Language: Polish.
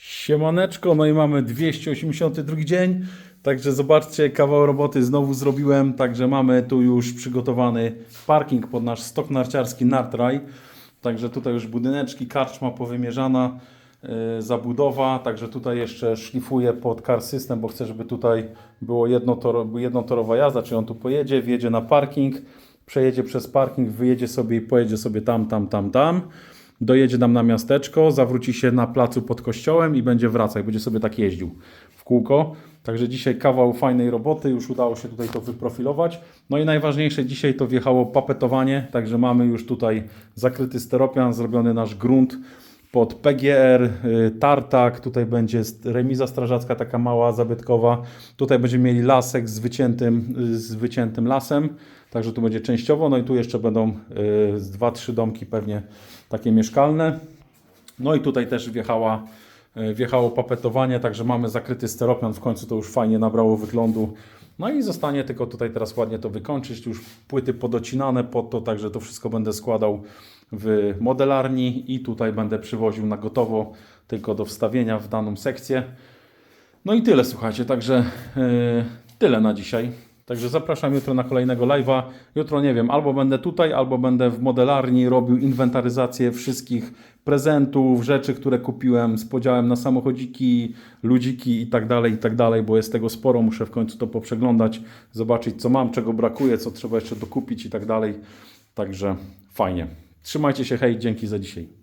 Siemaneczko, no i mamy 282 dzień, także zobaczcie, kawał roboty znowu zrobiłem, także mamy tu już przygotowany parking pod nasz stok narciarski Nartraj, także tutaj już budyneczki, karczma powymierzana, yy, zabudowa, także tutaj jeszcze szlifuję pod car system, bo chcę, żeby tutaj było jednotoro, jednotorowa jazda, czyli on tu pojedzie, wjedzie na parking, przejedzie przez parking, wyjedzie sobie i pojedzie sobie tam, tam, tam, tam dojedzie nam na miasteczko, zawróci się na placu pod kościołem i będzie wracał, będzie sobie tak jeździł w kółko. Także dzisiaj kawał fajnej roboty, już udało się tutaj to wyprofilować. No i najważniejsze dzisiaj to wjechało papetowanie, także mamy już tutaj zakryty steropian, zrobiony nasz grunt pod PGR, y, tartak, tutaj będzie remiza strażacka taka mała, zabytkowa. Tutaj będziemy mieli lasek z wyciętym, y, z wyciętym lasem, także tu będzie częściowo, no i tu jeszcze będą y, z dwa, trzy domki pewnie takie mieszkalne. No i tutaj też wjechała, wjechało papetowanie, także mamy zakryty steropian, w końcu to już fajnie nabrało wyglądu. No i zostanie tylko tutaj teraz ładnie to wykończyć, już płyty podocinane pod to, także to wszystko będę składał w modelarni i tutaj będę przywoził na gotowo, tylko do wstawienia w daną sekcję. No i tyle, słuchajcie, także yy, tyle na dzisiaj. Także zapraszam jutro na kolejnego live'a. Jutro nie wiem, albo będę tutaj, albo będę w modelarni robił inwentaryzację wszystkich prezentów, rzeczy, które kupiłem z podziałem na samochodziki, ludziki i tak dalej, i tak dalej, bo jest tego sporo. Muszę w końcu to poprzeglądać, zobaczyć co mam, czego brakuje, co trzeba jeszcze dokupić i tak dalej. Także fajnie. Trzymajcie się, hej, dzięki za dzisiaj.